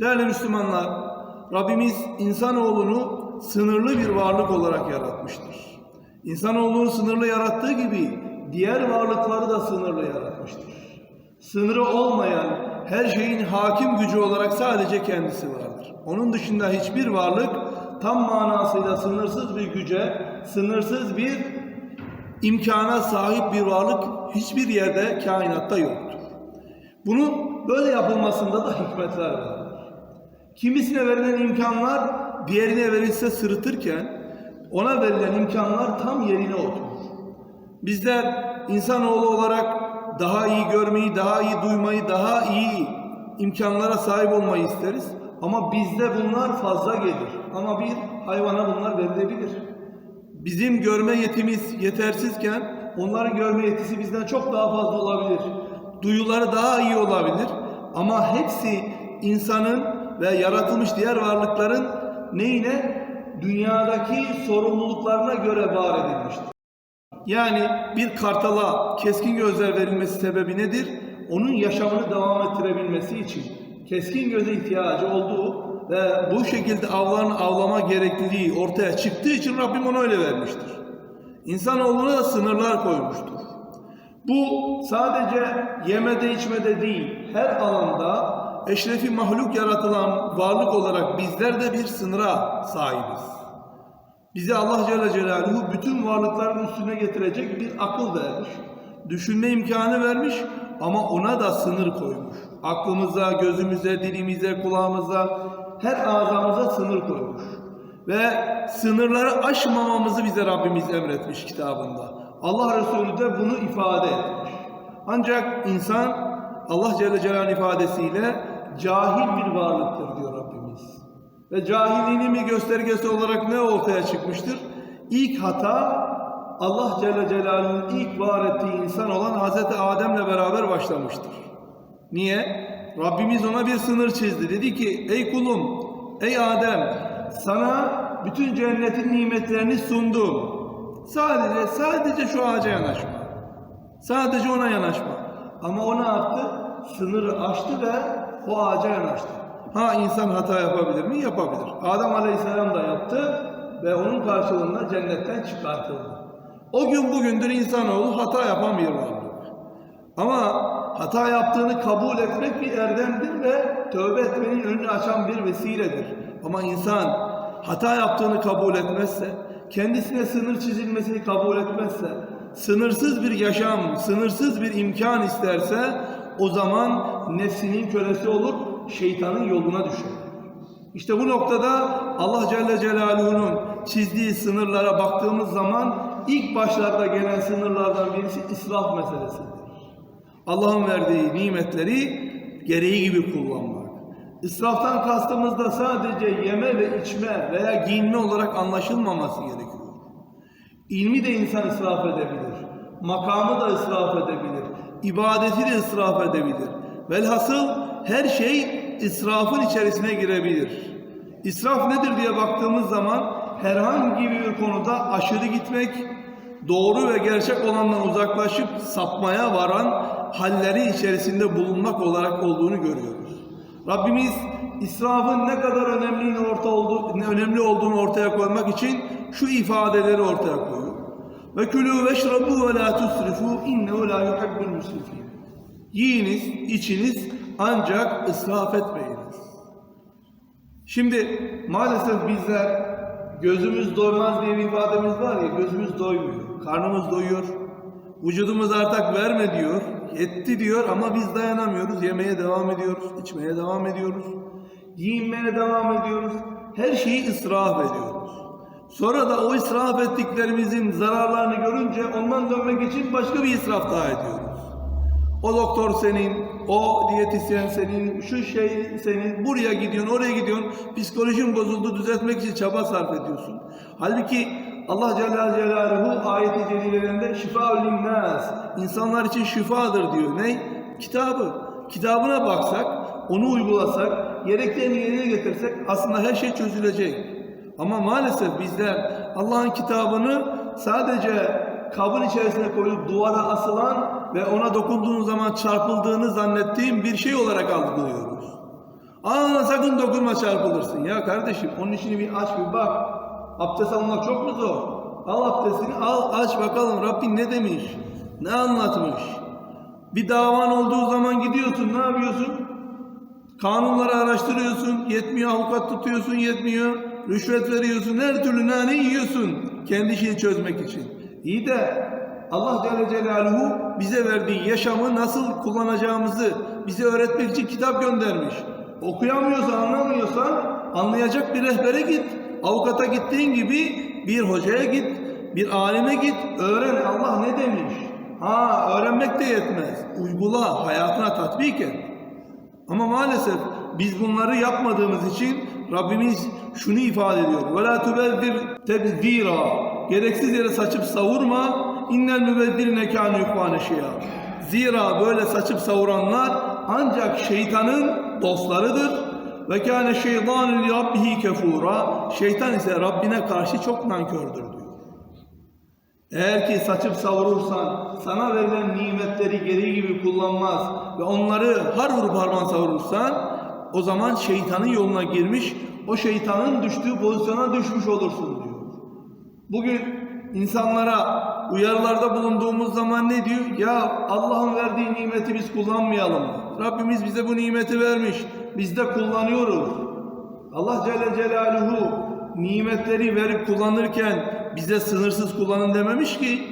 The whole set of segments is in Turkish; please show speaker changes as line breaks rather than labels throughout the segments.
Değerli Müslümanlar, Rabbimiz insanoğlunu sınırlı bir varlık olarak yaratmıştır. İnsanoğlunu sınırlı yarattığı gibi diğer varlıkları da sınırlı yaratmıştır. Sınırı olmayan her şeyin hakim gücü olarak sadece kendisi vardır. Onun dışında hiçbir varlık tam manasıyla sınırsız bir güce, sınırsız bir imkana sahip bir varlık hiçbir yerde kainatta yoktur. Bunun böyle yapılmasında da hikmetler vardır. Kimisine verilen imkanlar diğerine verilse sırıtırken ona verilen imkanlar tam yerine oturur. Bizler insanoğlu olarak daha iyi görmeyi, daha iyi duymayı, daha iyi imkanlara sahip olmayı isteriz. Ama bizde bunlar fazla gelir. Ama bir hayvana bunlar verilebilir. Bizim görme yetimiz yetersizken onların görme yetisi bizden çok daha fazla olabilir. Duyuları daha iyi olabilir. Ama hepsi insanın ve yaratılmış diğer varlıkların neyine? Dünyadaki sorumluluklarına göre var edilmiştir. Yani bir kartala keskin gözler verilmesi sebebi nedir? Onun yaşamını devam ettirebilmesi için keskin göze ihtiyacı olduğu ve bu şekilde avlarını avlama gerekliliği ortaya çıktığı için Rabbim onu öyle vermiştir. İnsanoğluna da sınırlar koymuştur. Bu sadece yemede içmede değil, her alanda eşrefi mahluk yaratılan varlık olarak bizler de bir sınıra sahibiz. Bize Allah Celle Celaluhu bütün varlıkların üstüne getirecek bir akıl vermiş. Düşünme imkanı vermiş ama ona da sınır koymuş. Aklımıza, gözümüze, dilimize, kulağımıza, her ağzımıza sınır koymuş. Ve sınırları aşmamamızı bize Rabbimiz emretmiş kitabında. Allah Resulü de bunu ifade etmiş. Ancak insan Allah Celle Celaluhu ifadesiyle cahil bir varlıktır diyor Rabbimiz. Ve cahilliğinin bir göstergesi olarak ne ortaya çıkmıştır? İlk hata Allah Celle Celaluhu'nun ilk var ettiği insan olan Hazreti Adem'le beraber başlamıştır. Niye? Rabbimiz ona bir sınır çizdi. Dedi ki ey kulum, ey Adem sana bütün cennetin nimetlerini sundum. Sadece, sadece şu ağaca yanaşma. Sadece ona yanaşma. Ama o ne yaptı? Sınırı aştı ve o ağaca yanaştı. Ha insan hata yapabilir mi? Yapabilir. Adem Aleyhisselam da yaptı ve onun karşılığında cennetten çıkartıldı. O gün bugündür insanoğlu hata yapan bir varlık. Ama hata yaptığını kabul etmek bir erdemdir ve tövbe etmenin önünü açan bir vesiledir. Ama insan hata yaptığını kabul etmezse, kendisine sınır çizilmesini kabul etmezse, sınırsız bir yaşam, sınırsız bir imkan isterse o zaman nefsinin kölesi olur, şeytanın yoluna düşer. İşte bu noktada Allah Celle Celaluhu'nun çizdiği sınırlara baktığımız zaman ilk başlarda gelen sınırlardan birisi israf meselesidir. Allah'ın verdiği nimetleri gereği gibi kullanmak. İsraftan kastımız da sadece yeme ve içme veya giyinme olarak anlaşılmaması gerekiyor. İlmi de insan israf edebilir. Makamı da israf edebilir. İbadeti de israf edebilir. Velhasıl her şey israfın içerisine girebilir. İsraf nedir diye baktığımız zaman herhangi bir konuda aşırı gitmek, doğru ve gerçek olandan uzaklaşıp sapmaya varan halleri içerisinde bulunmak olarak olduğunu görüyoruz. Rabbimiz israfın ne kadar önemli orta olduğu, ne önemli olduğunu ortaya koymak için şu ifadeleri ortaya koyuyor. Ve külü veşrabu ve la tusrifu innehu la yuhibbul musrifin. Yiyiniz, içiniz ancak israf etmeyiniz. Şimdi maalesef bizler gözümüz doymaz diye bir ifademiz var ya gözümüz doymuyor. Karnımız doyuyor. Vücudumuz artık verme diyor. Yetti diyor ama biz dayanamıyoruz. Yemeye devam ediyoruz. içmeye devam ediyoruz. Giyinmeye devam ediyoruz. Her şeyi israf ediyoruz. Sonra da o israf ettiklerimizin zararlarını görünce ondan dönmek için başka bir israf daha ediyoruz. O doktor senin, o diyetisyen senin, şu şey senin, buraya gidiyorsun, oraya gidiyorsun, psikolojin bozuldu, düzeltmek için çaba sarf ediyorsun. Halbuki Allah Celle Celaluhu ayeti celilelerinde şifa linnas, insanlar için şifadır diyor. Ne? Kitabı. Kitabına baksak, onu uygulasak, gereklerini yerine getirsek aslında her şey çözülecek. Ama maalesef bizler Allah'ın kitabını sadece kabın içerisine koyup duvara asılan ve ona dokunduğun zaman çarpıldığını zannettiğim bir şey olarak algılıyoruz. Aa sakın dokunma çarpılırsın. Ya kardeşim onun işini bir aç bir bak. Abdest almak çok mu zor? Al abdestini al aç bakalım Rabbin ne demiş? Ne anlatmış? Bir davan olduğu zaman gidiyorsun ne yapıyorsun? Kanunları araştırıyorsun, yetmiyor avukat tutuyorsun, yetmiyor. Rüşvet veriyorsun, her türlü nane yiyorsun kendi işini çözmek için. İyi de Allah Celle Celaluhu bize verdiği yaşamı nasıl kullanacağımızı bize öğretmek için kitap göndermiş. Okuyamıyorsan, anlamıyorsan anlayacak bir rehbere git. Avukata gittiğin gibi bir hocaya git, bir alime git, öğren Allah ne demiş. Ha öğrenmek de yetmez. Uygula, hayatına tatbik et. Ama maalesef biz bunları yapmadığımız için Rabbimiz şunu ifade ediyor. وَلَا تُبَذِّرْ تَبْذِيرًا Gereksiz yere saçıp savurma. اِنَّ الْمُبَذِّرِنَ كَانُ يُقْوَانَ شِيَا Zira böyle saçıp savuranlar ancak şeytanın dostlarıdır. Ve kâne şeytanun li rabbihi kefura. Şeytan ise Rabbine karşı çok nankördür diyor. Eğer ki saçıp savurursan, sana verilen nimetleri gereği gibi kullanmaz ve onları har vurup harman savurursan, o zaman şeytanın yoluna girmiş, o şeytanın düştüğü pozisyona düşmüş olursun diyor. Bugün insanlara uyarılarda bulunduğumuz zaman ne diyor? Ya Allah'ın verdiği nimeti biz kullanmayalım? Rabbimiz bize bu nimeti vermiş, biz de kullanıyoruz. Allah Celle Celaluhu nimetleri verip kullanırken bize sınırsız kullanın dememiş ki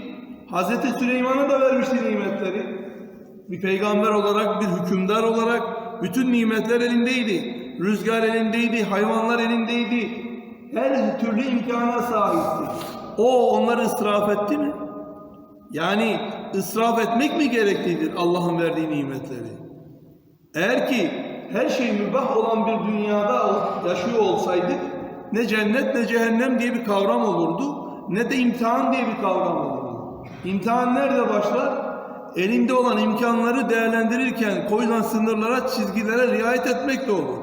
Hazreti Süleyman'a da vermişti nimetleri. Bir peygamber olarak, bir hükümdar olarak bütün nimetler elindeydi. Rüzgar elindeydi, hayvanlar elindeydi. Her türlü imkana sahipti. O onları israf etti mi? Yani israf etmek mi gereklidir Allah'ın verdiği nimetleri? Eğer ki her şey mübah olan bir dünyada yaşıyor olsaydık ne cennet ne cehennem diye bir kavram olurdu ne de imtihan diye bir kavram olurdu. İmtihan nerede başlar? Elinde olan imkanları değerlendirirken koyulan sınırlara, çizgilere riayet etmek de olur.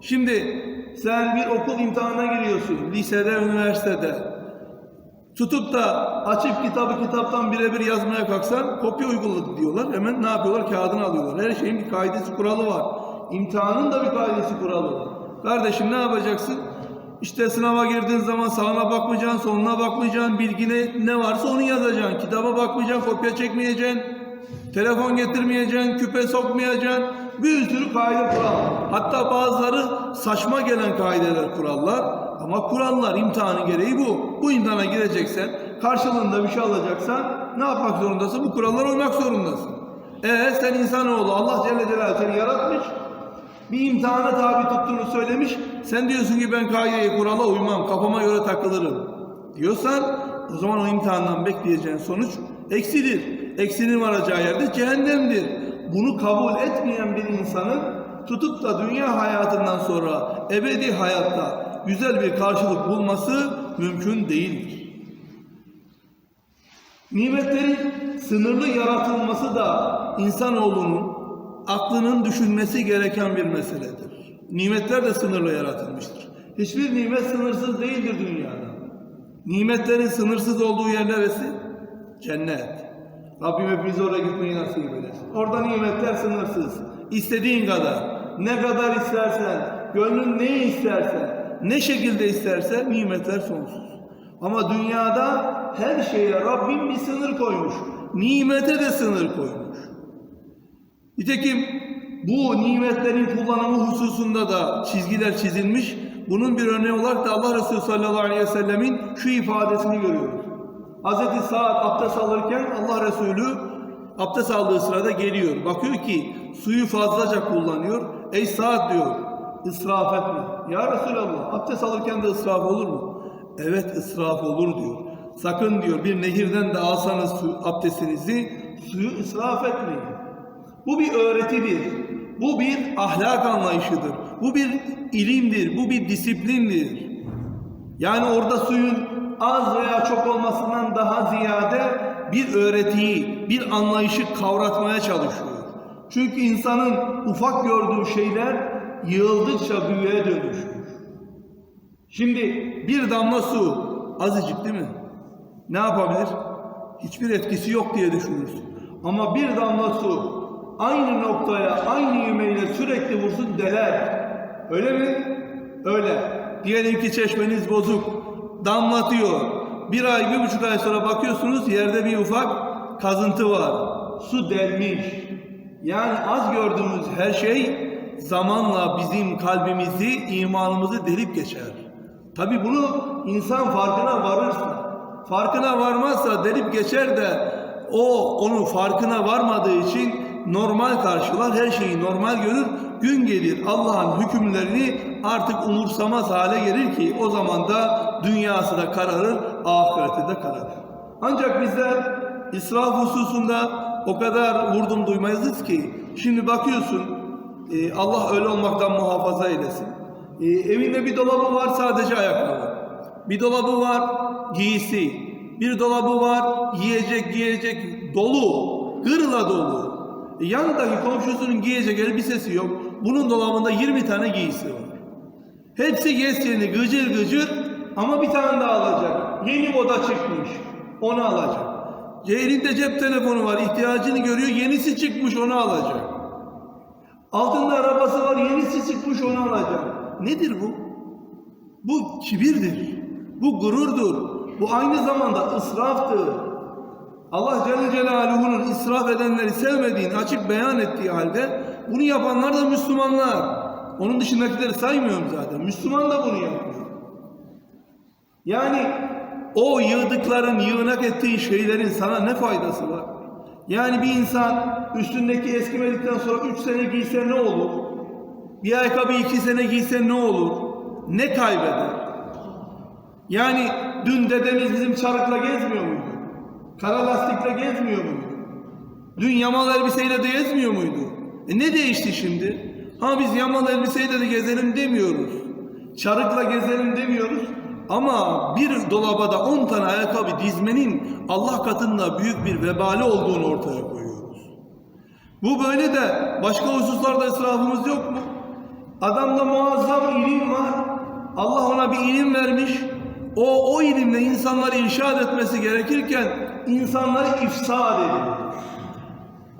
Şimdi sen bir okul imtihanına giriyorsun, lisede, üniversitede. Tutup da açıp kitabı kitaptan birebir yazmaya kalksan kopya uyguladı diyorlar. Hemen ne yapıyorlar? Kağıdını alıyorlar. Her şeyin bir kaidesi kuralı var. İmtihanın da bir kaidesi kuralı var. Kardeşim ne yapacaksın? İşte sınava girdiğin zaman sağına bakmayacaksın, soluna bakmayacaksın, bilgine ne varsa onu yazacaksın. Kitaba bakmayacaksın, kopya çekmeyeceksin. Telefon getirmeyeceksin, küpe sokmayacaksın. Bir sürü kaide kural. Hatta bazıları saçma gelen kaideler, kurallar. Ama kurallar, imtihanın gereği bu. Bu imtihana gireceksen, karşılığında bir şey alacaksan ne yapmak zorundasın? Bu kurallara uymak zorundasın. Eğer sen insanoğlu, Allah Celle Celaluhu seni yaratmış, bir imtihana tabi tuttuğunu söylemiş, sen diyorsun ki ben kaideye, kurala uymam, kafama göre takılırım diyorsan, o zaman o imtihandan bekleyeceğin sonuç eksidir. Eksinin varacağı yerde cehennemdir. Bunu kabul etmeyen bir insanın tutup da dünya hayatından sonra ebedi hayatta güzel bir karşılık bulması mümkün değildir. Nimetlerin sınırlı yaratılması da insanoğlunun aklının düşünmesi gereken bir meseledir. Nimetler de sınırlı yaratılmıştır. Hiçbir nimet sınırsız değildir dünyada. Nimetlerin sınırsız olduğu yer neresi? Cennet. Rabbim hepimize oraya gitmeyi nasip eylesin. Orada nimetler sınırsız. İstediğin kadar, ne kadar istersen, gönlün ne istersen, ne şekilde istersen nimetler sonsuz. Ama dünyada her şeye Rabbim bir sınır koymuş. Nimete de sınır koymuş. Nitekim bu nimetlerin kullanımı hususunda da çizgiler çizilmiş. Bunun bir örneği olarak da Allah Resulü sallallahu aleyhi ve sellemin şu ifadesini görüyoruz. Hz. Sa'd abdest alırken Allah Resulü abdest aldığı sırada geliyor. Bakıyor ki suyu fazlaca kullanıyor. Ey Sa'd diyor ısraf etme. Ya Resulallah abdest alırken de ısraf olur mu? Evet ısraf olur diyor. Sakın diyor bir nehirden de alsanız su, abdestinizi suyu israf etmeyin. Bu bir öğretidir. Bu bir ahlak anlayışıdır. Bu bir ilimdir. Bu bir disiplindir. Yani orada suyun az veya çok olmasından daha ziyade bir öğretiyi, bir anlayışı kavratmaya çalışıyor. Çünkü insanın ufak gördüğü şeyler yığıldıkça büyüğe dönüşür. Şimdi bir damla su azıcık değil mi? Ne yapabilir? Hiçbir etkisi yok diye düşünürsün. Ama bir damla su aynı noktaya, aynı yümeyle sürekli vursun deler. Öyle mi? Öyle. Diyelim ki çeşmeniz bozuk. Damlatıyor. Bir ay, bir buçuk ay sonra bakıyorsunuz yerde bir ufak kazıntı var. Su delmiş. Yani az gördüğümüz her şey zamanla bizim kalbimizi, imanımızı delip geçer. Tabi bunu insan farkına varırsa, farkına varmazsa delip geçer de o onun farkına varmadığı için normal karşılar, her şeyi normal görür. Gün gelir Allah'ın hükümlerini artık umursamaz hale gelir ki o zaman da dünyası da kararır, ahireti de kararır. Ancak bizler israf hususunda o kadar vurdum duymayızız ki şimdi bakıyorsun e, Allah öyle olmaktan muhafaza eylesin. E, evinde bir dolabı var sadece ayakkabı. Bir dolabı var giysi. Bir dolabı var yiyecek giyecek dolu. Gırla dolu. E, yanındaki komşusunun giyecek elbisesi yok. Bunun dolabında 20 tane giysi var. Hepsi yeni gıcır gıcır ama bir tane daha alacak. Yeni moda çıkmış. Onu alacak. Elinde cep telefonu var. ihtiyacını görüyor. Yenisi çıkmış onu alacak. Altında arabası var. Yenisi çıkmış onu alacak. Nedir bu? Bu kibirdir. Bu gururdur. Bu aynı zamanda ısraftır. Allah Celle Celaluhu'nun israf edenleri sevmediğini açık beyan ettiği halde bunu yapanlar da Müslümanlar. Onun dışındakileri saymıyorum zaten. Müslüman da bunu yapıyor. Yani o yığdıkların, yığınak ettiği şeylerin sana ne faydası var? Yani bir insan üstündeki eskimedikten sonra üç sene giyse ne olur? Bir ayakkabı iki sene giyse ne olur? Ne kaybeder? Yani dün dedemiz bizim çarıkla gezmiyor muydu? Kara lastikle gezmiyor muydu? Dün yamalı elbiseyle de gezmiyor muydu? E ne değişti şimdi? Ha biz yamalı elbiseyle de gezelim demiyoruz. Çarıkla gezelim demiyoruz. Ama bir dolabada 10 tane ayakkabı dizmenin Allah katında büyük bir vebali olduğunu ortaya koyuyoruz. Bu böyle de başka hususlarda israfımız yok mu? Adamda muazzam ilim var. Allah ona bir ilim vermiş. O, o ilimle insanları irşad etmesi gerekirken insanları ifsad ediyor.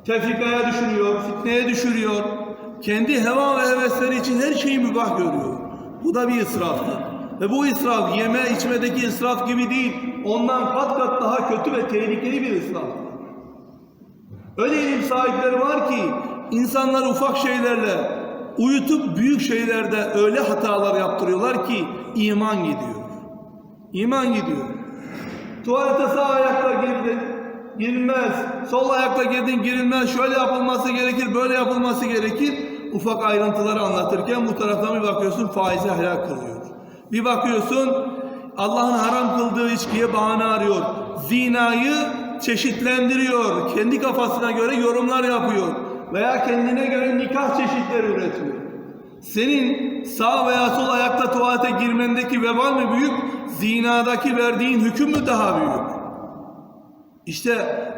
Tefrikaya düşürüyor, fitneye düşürüyor. Kendi heva ve hevesleri için her şeyi mübah görüyor. Bu da bir israftır. Ve bu israf yeme içmedeki israf gibi değil. Ondan kat kat daha kötü ve tehlikeli bir israftır. Öyle ilim sahipleri var ki insanlar ufak şeylerle uyutup büyük şeylerde öyle hatalar yaptırıyorlar ki iman gidiyor. İman gidiyor. Tuvalete sağ ayakla girdin, girilmez. Sol ayakla girdin, girilmez. Şöyle yapılması gerekir, böyle yapılması gerekir. Ufak ayrıntıları anlatırken bu taraftan bir bakıyorsun faizi helal kılıyor. Bir bakıyorsun Allah'ın haram kıldığı içkiye bahane arıyor. Zinayı çeşitlendiriyor. Kendi kafasına göre yorumlar yapıyor. Veya kendine göre nikah çeşitleri üretiyor. Senin sağ veya sol ayakta tuvalete girmendeki vebal mi büyük, zinadaki verdiğin hüküm mü daha büyük? İşte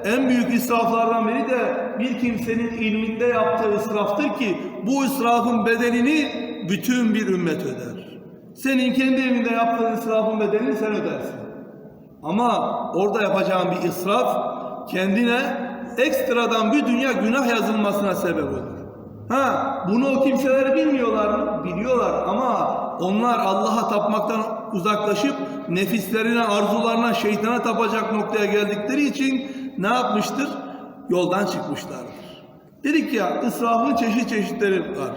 en büyük israflardan biri de bir kimsenin ilminde yaptığı israftır ki bu israfın bedelini bütün bir ümmet öder. Senin kendi evinde yaptığın israfın bedelini sen ödersin. Ama orada yapacağın bir israf kendine ekstradan bir dünya günah yazılmasına sebep olur. Ha, bunu o kimseler bilmiyorlar mı? Biliyorlar ama onlar Allah'a tapmaktan uzaklaşıp nefislerine, arzularına, şeytana tapacak noktaya geldikleri için ne yapmıştır? Yoldan çıkmışlardır. Dedik ya israfın çeşit çeşitleri var.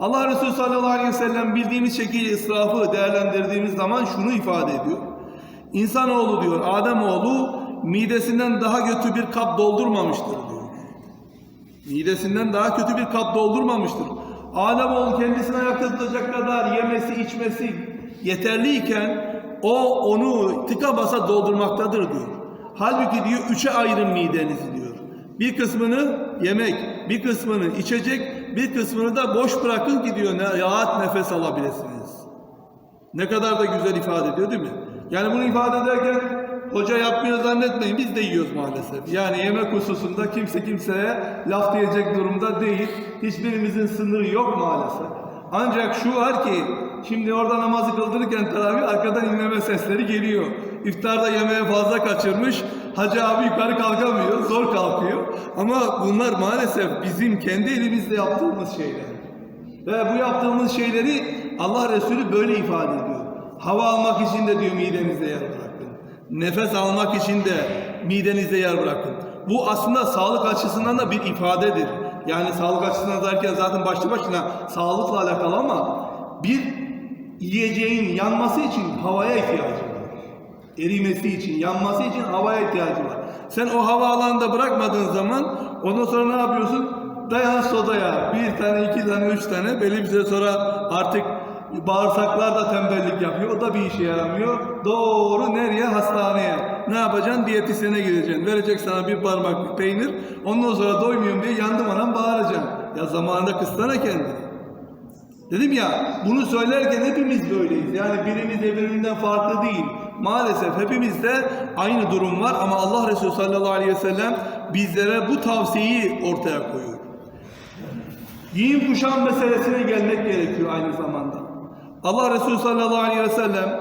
Allah Resulü sallallahu aleyhi ve sellem bildiğimiz şekilde israfı değerlendirdiğimiz zaman şunu ifade ediyor. İnsanoğlu diyor, Ademoğlu midesinden daha kötü bir kap doldurmamıştır diyor. Midesinden daha kötü bir kap doldurmamıştır. Ademoğlu kendisini ayakta tutacak kadar yemesi, içmesi yeterliyken o onu tıka basa doldurmaktadır diyor. Halbuki diyor üçe ayırın midenizi diyor. Bir kısmını yemek, bir kısmını içecek, bir kısmını da boş bırakın ki diyor rahat nefes alabilirsiniz. Ne kadar da güzel ifade ediyor değil mi? Yani bunu ifade ederken hoca yapmıyor zannetmeyin biz de yiyoruz maalesef. Yani yemek hususunda kimse kimseye laf diyecek durumda değil. Hiçbirimizin sınırı yok maalesef. Ancak şu var ki şimdi orada namazı kıldırırken tabi arkadan inleme sesleri geliyor. İftarda yemeğe fazla kaçırmış. Hacı abi yukarı kalkamıyor. Zor kalkıyor. Ama bunlar maalesef bizim kendi elimizle yaptığımız şeyler. Ve bu yaptığımız şeyleri Allah Resulü böyle ifade ediyor. Hava almak için de diyor midenizde yer. Nefes almak için de midenizde yer bırakın. Bu aslında sağlık açısından da bir ifadedir. Yani sağlık açısından derken zaten başlı başına sağlıkla alakalı ama bir yiyeceğin yanması için havaya ihtiyacı var. Erimesi için, yanması için havaya ihtiyacı var. Sen o hava alanında bırakmadığın zaman ondan sonra ne yapıyorsun? Dayan sodaya. Bir tane, iki tane, üç tane. Belli bir süre sonra artık bağırsaklar da tembellik yapıyor. O da bir işe yaramıyor. Doğru nereye? Hastaneye. Ne yapacaksın? Diyetisyene gideceksin. Verecek sana bir parmak peynir. Ondan sonra doymuyorum diye yandım anam bağıracaksın. Ya zamanında kıstana kendini. Dedim ya bunu söylerken hepimiz böyleyiz. Yani birimiz birbirinden farklı değil. Maalesef hepimizde aynı durum var ama Allah Resulü sallallahu aleyhi ve sellem bizlere bu tavsiyeyi ortaya koyuyor. Giyim kuşam meselesine gelmek gerekiyor aynı zamanda. Allah Resulü sallallahu aleyhi ve sellem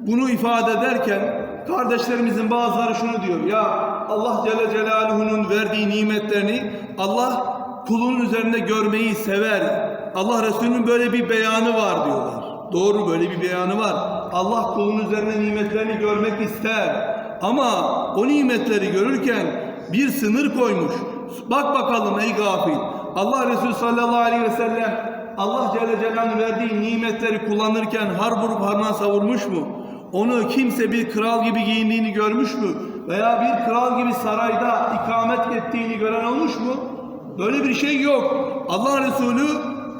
bunu ifade ederken kardeşlerimizin bazıları şunu diyor. Ya Allah Celle Celaluhu'nun verdiği nimetlerini Allah kulunun üzerinde görmeyi sever. Allah Resulü'nün böyle bir beyanı var diyorlar. Doğru böyle bir beyanı var. Allah kulun üzerine nimetlerini görmek ister. Ama o nimetleri görürken bir sınır koymuş. Bak bakalım ey gafil. Allah Resulü sallallahu aleyhi ve sellem Allah Celle Celaluhu'nun verdiği nimetleri kullanırken har vurup harman savurmuş mu? Onu kimse bir kral gibi giyindiğini görmüş mü? Veya bir kral gibi sarayda ikamet ettiğini gören olmuş mu? Böyle bir şey yok. Allah Resulü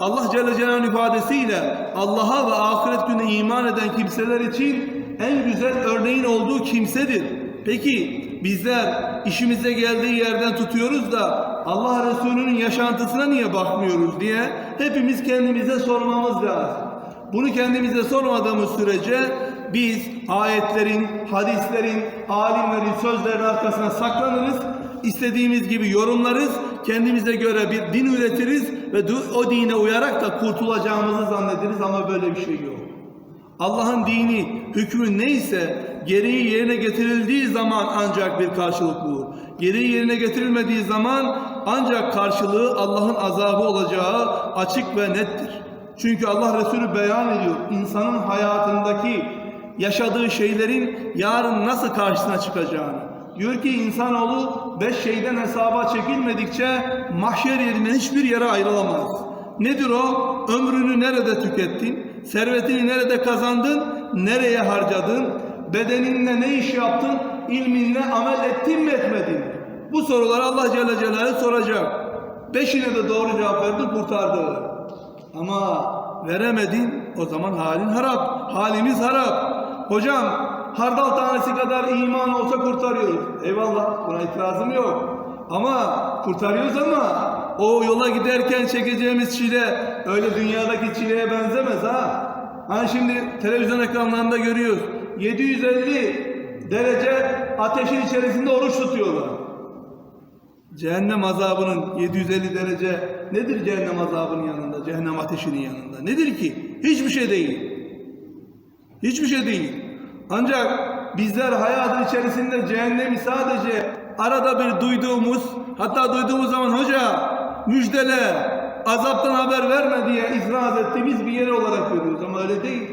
Allah Celle Celaluhu'nun ifadesiyle Allah'a ve ahiret gününe iman eden kimseler için en güzel örneğin olduğu kimsedir. Peki bizler işimize geldiği yerden tutuyoruz da Allah Resulü'nün yaşantısına niye bakmıyoruz diye hepimiz kendimize sormamız lazım. Bunu kendimize sormadığımız sürece biz ayetlerin, hadislerin, alimlerin sözlerinin arkasına saklanırız. istediğimiz gibi yorumlarız. Kendimize göre bir din üretiriz ve o dine uyarak da kurtulacağımızı zannederiz ama böyle bir şey yok. Allah'ın dini, hükmü neyse gereği yerine getirildiği zaman ancak bir karşılık bulur. Gereği yerine getirilmediği zaman ancak karşılığı Allah'ın azabı olacağı açık ve nettir. Çünkü Allah Resulü beyan ediyor insanın hayatındaki yaşadığı şeylerin yarın nasıl karşısına çıkacağını. Diyor ki insanoğlu beş şeyden hesaba çekilmedikçe mahşer yerinden hiçbir yere ayrılamaz. Nedir o? Ömrünü nerede tükettin? Servetini nerede kazandın? Nereye harcadın? Bedeninle ne iş yaptın? İlminle amel ettin mi etmedin? Bu soruları Allah Celle Celaluhu soracak. Beşine de doğru cevap verdin kurtardı. Ama veremedin o zaman halin harap. Halimiz harap. Hocam hardal tanesi kadar iman olsa kurtarıyoruz. Eyvallah buna itirazım yok. Ama kurtarıyoruz ama o yola giderken çekeceğimiz çile öyle dünyadaki çileye benzemez ha. Hani şimdi televizyon ekranlarında görüyoruz. 750 derece ateşin içerisinde oruç tutuyorlar. Cehennem azabının 750 derece nedir cehennem azabının yanında, cehennem ateşinin yanında? Nedir ki? Hiçbir şey değil. Hiçbir şey değil. Ancak bizler hayatın içerisinde cehennemi sadece arada bir duyduğumuz, hatta duyduğumuz zaman hoca müjdeler, azaptan haber verme diye izraz ettiğimiz bir yer olarak görüyoruz ama öyle değil.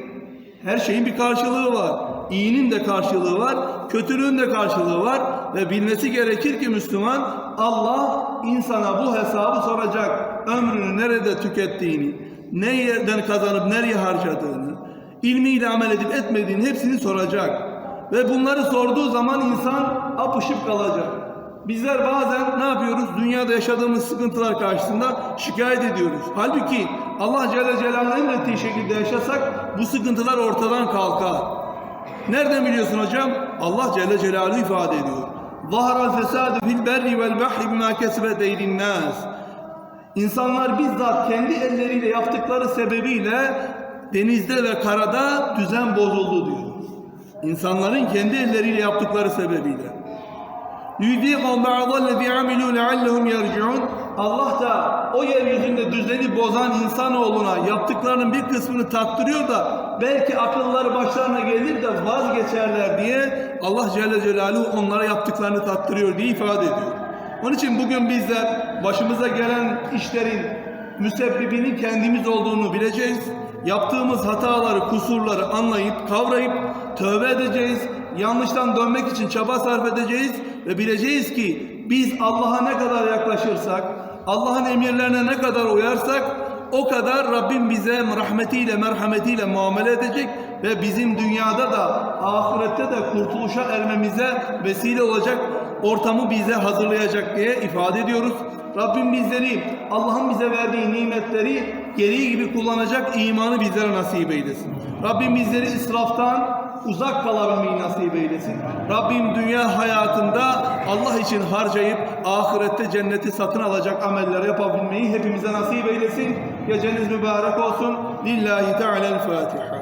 Her şeyin bir karşılığı var. İyinin de karşılığı var, kötülüğün de karşılığı var ve bilmesi gerekir ki Müslüman Allah insana bu hesabı soracak. Ömrünü nerede tükettiğini, ne yerden kazanıp nereye harcadığını, ilmiyle amel edip etmediğini hepsini soracak. Ve bunları sorduğu zaman insan apışıp kalacak. Bizler bazen ne yapıyoruz? Dünyada yaşadığımız sıkıntılar karşısında şikayet ediyoruz. Halbuki Allah Celle Celaluhu'nun emrettiği şekilde yaşasak bu sıkıntılar ortadan kalkar. Nereden biliyorsun hocam? Allah Celle Celaluhu ifade ediyor. ظَهَرَ الْفَسَادُ فِي الْبَرِّ وَالْبَحْرِ بِمَا كَسَبَتْ اَيْدِ النَّاسِ İnsanlar bizzat kendi elleriyle yaptıkları sebebiyle denizde ve karada düzen bozuldu diyor. İnsanların kendi elleriyle yaptıkları sebebiyle. لِيُذِيقَهُمْ بَعْضَ الَّذِي عَمِلُوا لَعَلَّهُمْ يَرْجِعُونَ Allah da o yeryüzünde düzeni bozan insanoğluna yaptıklarının bir kısmını tattırıyor da belki akılları başlarına gelir de vazgeçerler diye Allah Celle Celaluhu onlara yaptıklarını tattırıyor diye ifade ediyor. Onun için bugün bizler başımıza gelen işlerin müsebbibinin kendimiz olduğunu bileceğiz. Yaptığımız hataları, kusurları anlayıp, kavrayıp tövbe edeceğiz. Yanlıştan dönmek için çaba sarf edeceğiz ve bileceğiz ki biz Allah'a ne kadar yaklaşırsak, Allah'ın emirlerine ne kadar uyarsak o kadar Rabbim bize rahmetiyle, merhametiyle muamele edecek ve bizim dünyada da ahirette de kurtuluşa ermemize vesile olacak ortamı bize hazırlayacak diye ifade ediyoruz. Rabbim bizleri Allah'ın bize verdiği nimetleri gereği gibi kullanacak imanı bizlere nasip eylesin. Rabbim bizleri israftan uzak kalabilmeyi nasip eylesin. Rabbim dünya hayatında Allah için harcayıp ahirette cenneti satın alacak ameller yapabilmeyi hepimize nasip eylesin. Geceniz mübarek olsun. Lillahi Teala'l-Fatiha.